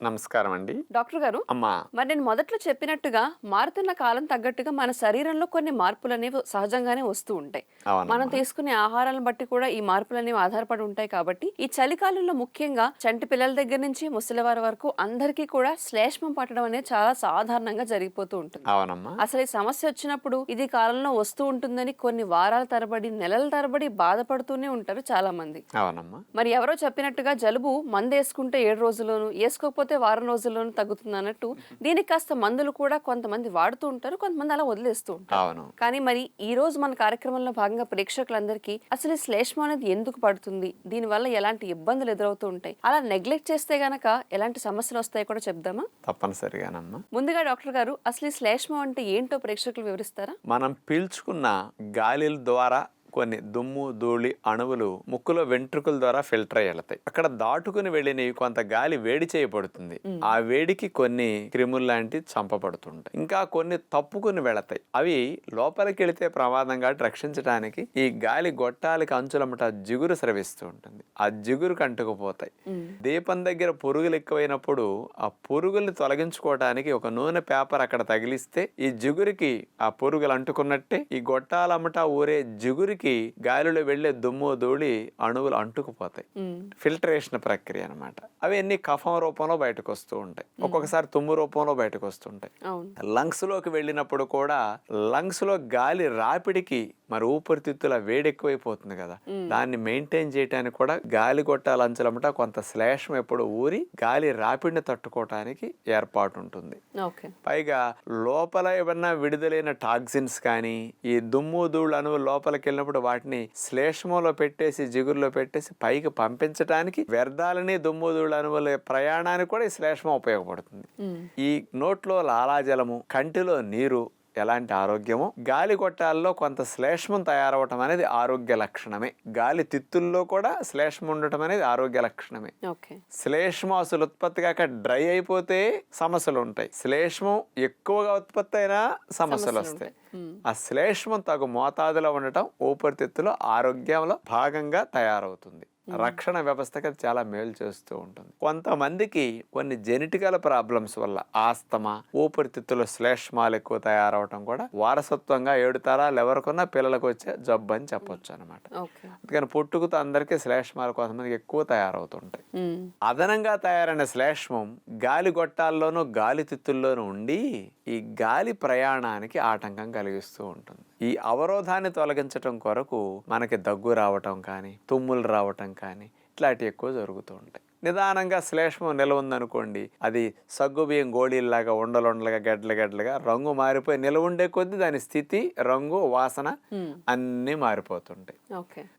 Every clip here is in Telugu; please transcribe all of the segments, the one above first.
నమస్కారం అండి డాక్టర్ గారు అమ్మా. మరి నేను మొదట్లో చెప్పినట్టుగా మారుతున్న కాలం తగ్గట్టుగా మన శరీరంలో కొన్ని మార్పులు అనేవి సహజంగానే వస్తూ ఉంటాయి. మనం తీసుకునే ఆహారాలను బట్టి కూడా ఈ మార్పులు అనేవి ఆధారపడి ఉంటాయి కాబట్టి ఈ చలికాలంలో ముఖ్యంగా చంటి పిల్లల దగ్గర నుంచి ముసలివారి వరకు అందరికీ కూడా శ్లేష్మం పట్టడం అనేది చాలా సాధారణంగా జరిగిపోతూ ఉంటుంది. అవునమ్మా. అసలు ఈ సమస్య వచ్చినప్పుడు ఇది కాలంలో వస్తూ ఉంటుందని కొన్ని వారాల తరబడి నెలల తరబడి బాధపడుతూనే ఉంటారు చాలా మంది అవునమ్మా. మరి ఎవరో చెప్పినట్టుగా జలుబు మందు వేసుకుంటే ఏడు రోజుల్లోను వేసుకోకపోతే వారం రోజుల్లోనూ తగ్గుతుంది అన్నట్టు. దీనికి కాస్త మందులు కూడా కొంతమంది వాడుతూ ఉంటారు కొంతమంది అలా వదిలేస్తూ ఉంటారు. కానీ మరి ఈ రోజు మన కార్యక్రమంలో భాగంగా ప్రేక్షకులందరికీ అసలు ఈ శ్లేష్మం అనేది ఎందుకు పడుతుంది? దీనివల్ల ఎలాంటి ఇబ్బందులు ఎదురవుతూ ఉంటాయి? అలా నెగ్లెక్ట్ చేస్తే గనక ఎలాంటి సమస్యలు వస్తాయో కూడా చెప్దామా? తప్పనిసరిగానమ్మా ముందుగా డాక్టర్ గారు అసలు ఈ శ్లేష్మం అంటే ఏంటో ప్రేక్షకులు వివరిస్తారా? మనం పీల్చుకున్న గాలిల ద్వారా కొన్ని దుమ్ము ధూళి అణువులు ముక్కులో వెంట్రుకల ద్వారా ఫిల్టర్ అయ్యి వెళ్తాయి అక్కడ దాటుకుని వెళ్ళినవి కొంత గాలి వేడి చేయబడుతుంది. ఆ వేడికి కొన్ని క్రిములు లాంటివి చంపబడుతుంటాయి. ఇంకా కొన్ని తప్పుకుని వెళతాయి. అవి లోపలికి వెళితే ప్రమాదం కాబట్టి రక్షించడానికి ఈ గాలి గొట్టాలకి అంచులమ్మట జిగురు స్రవిస్తూ ఉంటుంది. ఆ జిగురు కంటుకుపోతాయి దీపం దగ్గర పురుగులు ఎక్కువైనప్పుడు ఆ పురుగుల్ని తొలగించుకోవడానికి ఒక నూనె పేపర్ అక్కడ తగిలిస్తే ఈ జిగురికి ఆ పురుగులు అంటుకున్నట్టే ఈ గొట్టాలమ్మట ఊరే జిగురికి గాలిలో వెళ్ళే దుమ్ము ధూళి అణువులు అంటుకుపోతాయి. ఫిల్టరేషన్ ప్రక్రియ అన్నమాట. అవి అన్ని కఫం రూపంలో బయటకు వస్తూ ఉంటాయి. ఒక్కొక్కసారి తుమ్ము రూపంలో బయటకు వస్తుంటాయి లంగ్స్లోకి వెళ్ళినప్పుడు కూడా లంగ్స్లో గాలి రాపిడికి మరి ఊపిరితిత్తుల వేడి ఎక్కువైపోతుంది కదా దాన్ని మెయింటైన్ చేయడానికి కూడా గాలి గొట్టాల అంచలమట కొంత శ్లేషం ఎప్పుడు ఊరి గాలి రాపిడిని తట్టుకోవటానికి ఏర్పాటు ఉంటుంది పైగా లోపల ఏమన్నా విడుదలైన టాక్సిన్స్ కానీ ఈ దుమ్ము ధూళ్ళు అణువు లోపలికి వెళ్ళినప్పుడు వాటిని శ్లేష్మంలో పెట్టేసి జిగురులో పెట్టేసి పైకి పంపించడానికి వ్యర్థాలని దుమ్ము ధూళ్ళు అణువుల ప్రయాణానికి కూడా ఈ శ్లేష్మం ఉపయోగపడుతుంది. ఈ నోట్లో లాలాజలము కంటిలో నీరు ఎలాంటి ఆరోగ్యము? గాలి గొట్టాల్లో కొంత శ్లేష్మం తయారవటం అనేది ఆరోగ్య లక్షణమే. గాలి తిత్తుల్లో కూడా శ్లేష్మం ఉండటం అనేది ఆరోగ్య లక్షణమే. ఓకే. శ్లేష్మం అసలు ఉత్పత్తి కాక డ్రై అయిపోతే సమస్యలు ఉంటాయి. శ్లేష్మం ఎక్కువగా ఉత్పత్తి అయినా సమస్యలు వస్తాయి. ఆ శ్లేష్మం తగు మోతాదులో ఉండటం ఊపిరితిత్తులో ఆరోగ్యంలో భాగంగా తయారవుతుంది. రక్షణ వ్యవస్థకి అది చాలా మేలు చేస్తూ ఉంటుంది. కొంతమందికి కొన్ని జెనెటికల్ ప్రాబ్లమ్స్ వల్ల ఆస్తమా ఊపిరితిత్తులో శ్లేష్మాలు ఎక్కువ తయారవటం కూడా వారసత్వంగా ఏడు తరాలు ఎవరికున్నా పిల్లలకు వచ్చే జబ్బు అని చెప్పొచ్చు అనమాట అందుకని పుట్టుకతో అందరికీ శ్లేష్మాలు కొంతమందికి ఎక్కువ తయారవుతుంటాయి. అదనంగా తయారైన శ్లేష్మం గాలి గొట్టాల్లోనూ గాలి తిత్తుల్లోనూ ఉండి ఈ గాలి ప్రయాణానికి ఆటంకం కలిగిస్తూ ఉంటుంది. ఈ అవరోధాన్ని తొలగించటం కొరకు మనకి దగ్గు రావటం కానీ తుమ్ములు రావటం కానీ ఇట్లాంటివి ఎక్కువ జరుగుతూ ఉంటాయి. నిదానంగా శ్లేష్మం నిల్వ ఉందనుకోండి అది సగ్గుబియ్యం గోళీల్లాగా ఉండలుండలుగా గడ్డలు గడ్డలుగా రంగు మారిపోయి నిల్వ ఉండే కొద్దీ దాని స్థితి రంగు వాసన అన్నీ మారిపోతుంటాయి.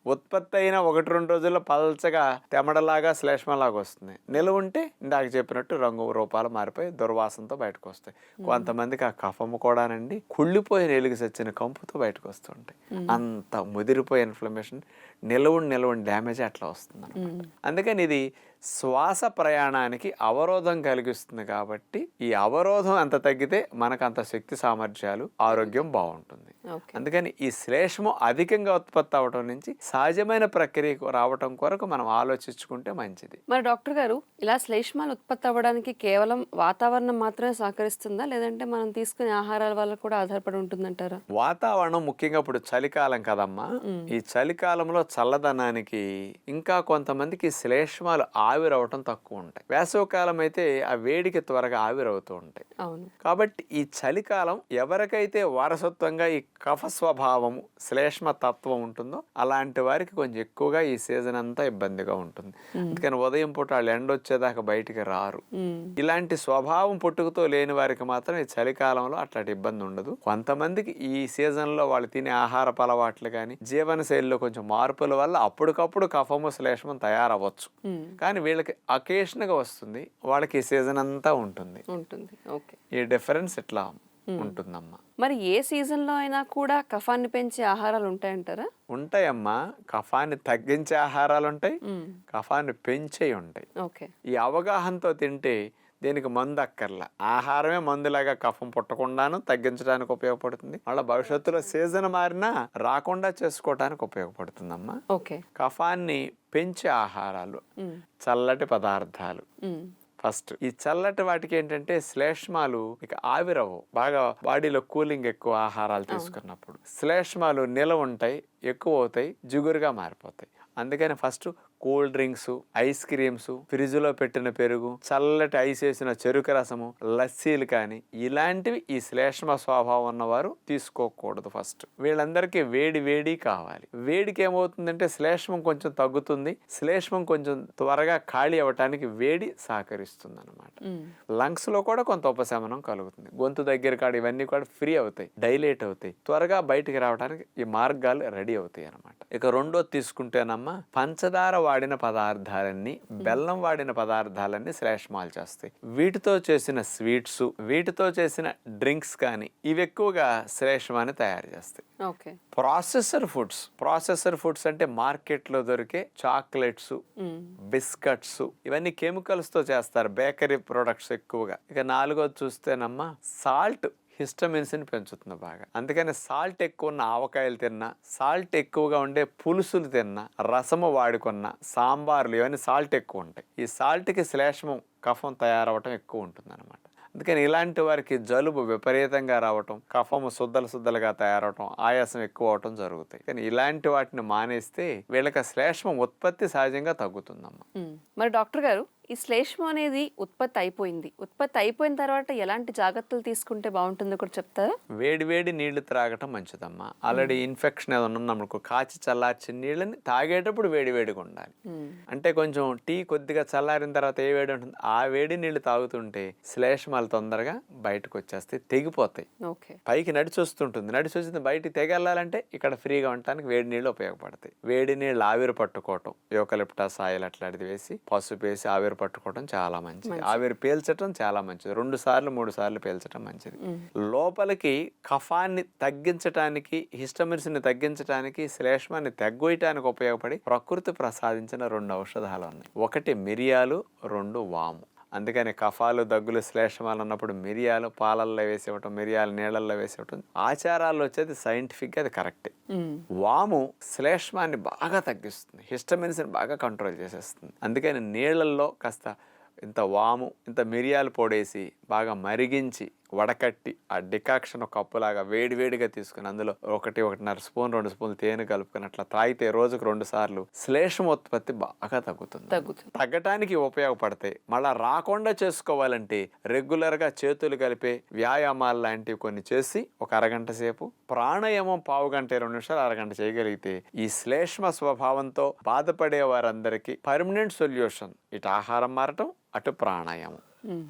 ఉత్పత్తి అయిన ఒకటి రెండు రోజుల్లో పల్చగా తెమడలాగా శ్లేష్మలాగా వస్తుంది. నిలువ ఉంటే ఇందాక చెప్పినట్టు రంగు రూపాలు మారిపోయి దుర్వాసనతో బయటకు వస్తాయి కొంతమందికి ఆ కఫము కూడానండి కుళ్ళిపోయిన ఎలుగు సచ్చిన కంపుతో బయటకు వస్తుంటాయి అంత ముదిరిపోయే ఇన్ఫ్లమేషన్ నిలవుండి నిలవుండి డ్యామేజ్ అట్లా వస్తుంది అందుకని ఇది శ్వాస ప్రయాణానికి అవరోధం కలిగిస్తుంది కాబట్టి ఈ అవరోధం ఎంత తగ్గితే మనకు అంత శక్తి సామర్థ్యాలు ఆరోగ్యం బాగుంటుంది. అందుకని ఈ శ్లేష్మం అధికంగా ఉత్పత్తి అవటం నుంచి సహజమైన ప్రక్రియకు రావటం కొరకు మనం ఆలోచించుకుంటే మంచిది. మరి డాక్టర్ గారు ఇలా శ్లేష్మాలు ఉత్పత్తి అవ్వడానికి కేవలం వాతావరణం మాత్రమే సహకరిస్తుందా? లేదంటే మనం తీసుకునే ఆహారాల వల్ల కూడా ఆధారపడి ఉంటుందంటారా? వాతావరణం ముఖ్యంగా ఇప్పుడు చలికాలం కదమ్మా. ఈ చలికాలంలో చల్లదనానికి ఇంకా కొంతమందికి శ్లేష్మాలు ఆవిరవటం తక్కువ ఉంటాయి. వేసవికాలం అయితే ఆ వేడికి త్వరగా ఆవిరవుతూ ఉంటాయి. అవును. కాబట్టి ఈ చలికాలం ఎవరికైతే వారసత్వంగా ఈ కఫ స్వభావము శ్లేష్మ తత్వం ఉంటుందో అలాంటి వారికి కొంచెం ఎక్కువగా ఈ సీజన్ అంతా ఇబ్బందిగా ఉంటుంది. అందుకని ఉదయం పూట వాళ్ళు ఎండ వచ్చేదాకా బయటికి రారు. ఇలాంటి స్వభావం పుట్టుకతో లేని వారికి మాత్రం ఈ చలికాలంలో అట్లాంటి ఇబ్బంది ఉండదు. కొంతమందికి ఈ సీజన్లో వాళ్ళు తినే ఆహారపు అలవాట్లు కానీ జీవన శైలిలో కొంచెం మార్పుల వల్ల అప్పటికప్పుడు కఫము శ్లేష్మం తయారవ్వచ్చు. కానీ వీళ్ళకి అకేషన్గా వస్తుంది. వాళ్ళకి ఈ సీజన్ అంతా ఉంటుంది. ఉంటుంది. ఓకే. ఈ డిఫరెన్స్ ఇట్లా ఉంటుందమ్మా. మరి ఏ సీజన్లో అయినా కూడా కఫాన్ని పెంచే ఆహారాలు ఉంటాయంటారా? ఉంటాయమ్మా. కఫాన్ని తగ్గించే ఆహారాలు ఉంటాయి. కఫాన్ని పెంచే ఉంటాయి. ఓకే. ఈ అవగాహనతో తింటే దీనికి మందు అక్కర్లా. ఆహారమే మందులాగా కఫం పుట్టకుండాను తగ్గించడానికి ఉపయోగపడుతుంది. మళ్ళీ భవిష్యత్తులో సీజన్ మారినా రాకుండా చేసుకోవడానికి ఉపయోగపడుతుందమ్మా. ఓకే. కఫాన్ని పెంచే ఆహారాలు. చల్లటి పదార్థాలు. ఫస్ట్. ఈ చల్లటి వాటికి ఏంటంటే శ్లేష్మాలు ఇక ఆవిరవు. బాగా బాడీలో కూలింగ్ ఎక్కువ ఆహారాలు తీసుకున్నప్పుడు. శ్లేష్మాలు నిలవ ఉంటాయి ఎక్కువ అవుతాయి జిగురుగా మారిపోతాయి. అందుకని first cool drinks ice creams ఫ్రిడ్జ్లో పెట్టిన పెరుగు చల్లటి ఐస్ వేసిన చెరుకు రసము లస్సీలు కానీ ఇలాంటివి ఈ శ్లేష్మ స్వభావం ఉన్నవారు తీసుకోకూడదు ఫస్ట్. వీళ్ళందరికీ వేడి వేడి కావాలి. వేడికి ఏమవుతుందంటే శ్లేష్మం కొంచెం తగ్గుతుంది శ్లేష్మం కొంచెం త్వరగా ఖాళీ అవ్వటానికి వేడి సహకరిస్తుంది అనమాట. లంగ్స్లో కూడా కొంత ఉపశమనం కలుగుతుంది. గొంతు దగ్గర కాడ ఇవన్నీ కూడా ఫ్రీ అవుతాయి డైలేట్ అవుతాయి. త్వరగా బయటికి రావడానికి ఈ మార్గాలు రెడీ అవుతాయి అనమాట ఇక రెండోది తీసుకుంటేనమ్మా పంచదార వాడిన పదార్థాలన్నీ బెల్లం వాడిన పదార్థాలన్నీ శ్లేష్మాలు చేస్తాయి. వీటితో చేసిన స్వీట్స్ వీటితో చేసిన డ్రింక్స్ కానీ ఇవి ఎక్కువగా శ్లేష్మాన్ని తయారు చేస్తాయి. Okay. Processor foods processor foods అంటే మార్కెట్లో దొరికే చాక్లెట్స్. బిస్కట్స్ ఇవన్నీ కెమికల్స్తో చేస్తారు బేకరీ ప్రొడక్ట్స్ ఎక్కువగా. ఇక నాలుగోది చూస్తేనమ్మా సాల్ట్. హిస్టమిన్స్ని పెంచుతుంది బాగా. అందుకని సాల్ట్ ఎక్కువ ఉన్న ఆవకాయలు తిన్నా సాల్ట్ ఎక్కువగా ఉండే పులుసులు తిన్నా రసము వాడుకున్న సాంబార్లు ఇవన్నీ సాల్ట్ ఎక్కువ ఉంటాయి. ఈ సాల్ట్కి శ్లేష్మం కఫం తయారవటం ఎక్కువ ఉంటుందన్నమాట. అందుకని ఇలాంటి వారికి జలుబు విపరీతంగా రావటం కఫము శుద్ధలు శుద్ధలుగా తయారవటం ఆయాసం ఎక్కువ అవటం జరుగుతాయి. కానీ ఇలాంటి వాటిని మానేస్తే వీళ్ళకి శ్లేష్మం ఉత్పత్తి సహజంగా తగ్గుతుందమ్మా. మరి డాక్టర్ గారు ఈ శ్లేష్మం అనేది ఉత్పత్తి అయిపోయింది. ఉత్పత్తి అయిపోయిన తర్వాత ఎలాంటి జాగ్రత్తలు తీసుకుంటే బాగుంటుందో కూడా చెప్తారా? వేడి వేడి నీళ్ళు త్రాగటం మంచిదమ్మా. ఆల్రెడీ ఇన్ఫెక్షన్ ఏదైనా ఉన్నప్పుడు కాచి చల్లార్చిన నీళ్ళని తాగేటప్పుడు వేడి వేడిగా ఉండాలి. అంటే కొంచెం టీ కొద్దిగా చల్లారిన తర్వాత ఏ వేడి ఉంటుంది? ఆ వేడి నీళ్ళు తాగుతుంటే శ్లేష్మాలు తొందరగా బయటకు వచ్చేస్తాయి తెగిపోతాయి. ఓకే. పైకి నడిచి వస్తుంటుంది. నడిచి వచ్చింది బయటికి తెగెళ్ళాలంటే ఇక్కడ ఫ్రీగా ఉండటానికి వేడి నీళ్ళు ఉపయోగపడతాయి. వేడి నీళ్ళు ఆవిరి పట్టుకోవటం యోకలిప్టాస్ ఆయిల్ అట్లాంటిది వేసి పసుపు వేసి ఆవిరి పట్టుకోవటం చాలా మంచిది. ఆవిరి పీల్చటం చాలా మంచిది. రెండు సార్లు మూడు సార్లు పీల్చటం మంచిది. లోపలికి కఫాన్ని తగ్గించటానికి హిస్టమిన్స్ని తగ్గించటానికి శ్లేష్మాన్ని తగ్గొయటానికి ఉపయోగపడి ప్రకృతి ప్రసాదించిన రెండు ఔషధాలు ఉన్నాయి. ఒకటి మిరియాలు రెండు వాము. అందుకని కఫాలు దగ్గులు శ్లేషమాలు అన్నప్పుడు మిరియాలు పాలల్లో వేసేవటం మిరియాలు నీళ్ళల్లో వేసేవటం ఆచారాల్లో వచ్చేది సైంటిఫిక్గా అది కరెక్టే. వాము శ్లేష్మాన్ని బాగా తగ్గిస్తుంది హిస్టమిన్స్ని బాగా కంట్రోల్ చేసేస్తుంది అందుకని నీళ్ళల్లో కాస్త ఇంత వాము ఇంత మిరియాలు పొడేసి బాగా మరిగించి వడకట్టి ఆ డికాక్షన్ ఒక కప్పులాగా వేడివేడిగా తీసుకుని అందులో ఒకటి ఒకటిన్నర స్పూన్ రెండు స్పూన్లు తేనె కలుపుకొని అట్లా తాగితే రోజుకు రెండు సార్లు శ్లేషం ఉత్పత్తి బాగా తగ్గుతుంది. తగ్గుతుంది. తగ్గటానికి ఉపయోగపడతాయి. మళ్ళా రాకుండా చేసుకోవాలంటే రెగ్యులర్గా చేతులు కలిపే వ్యాయామాలు లాంటివి కొన్ని చేసి ఒక అరగంట సేపు ప్రాణాయామం పావు గంట ఇరవై నిమిషాలు అరగంట చేయగలిగితే ఈ శ్లేష్మ స్వభావంతో బాధపడే వారందరికీ పర్మనెంట్ సొల్యూషన్. ఇటు ఆహారం మారటం అటు ప్రాణాయామం.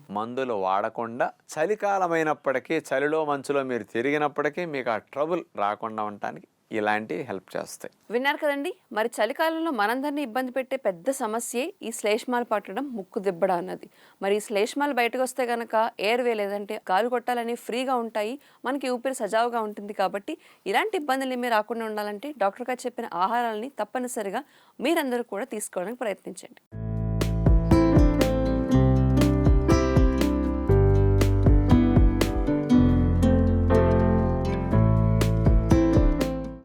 మందులు వాడకుండా చలికాలమైనప్పటికీ చలిలో మంచులో మీరు తిరిగినప్పటికీ మీకు ఆ ట్రబుల్ రాకుండా ఉండటానికి ఇలాంటివి హెల్ప్ చేస్తాయి. విన్నారు కదండి? మరి చలికాలంలో మనందరినీ ఇబ్బంది పెట్టే పెద్ద సమస్యే ఈ శ్లేష్మాలు పట్టడం ముక్కు దిబ్బడ అన్నది. మరి ఈ శ్లేష్మాలు బయటకు వస్తే గనక ఎయిర్ వే లేదంటే గాలి కొట్టాలని ఫ్రీగా ఉంటాయి మనకి ఊపిరి సజావుగా ఉంటుంది కాబట్టి ఇలాంటి ఇబ్బందులు ఏమీ రాకుండా ఉండాలంటే డాక్టర్ గారు చెప్పిన ఆహారాలని తప్పనిసరిగా మీరందరూ కూడా తీసుకోవడానికి ప్రయత్నించండి.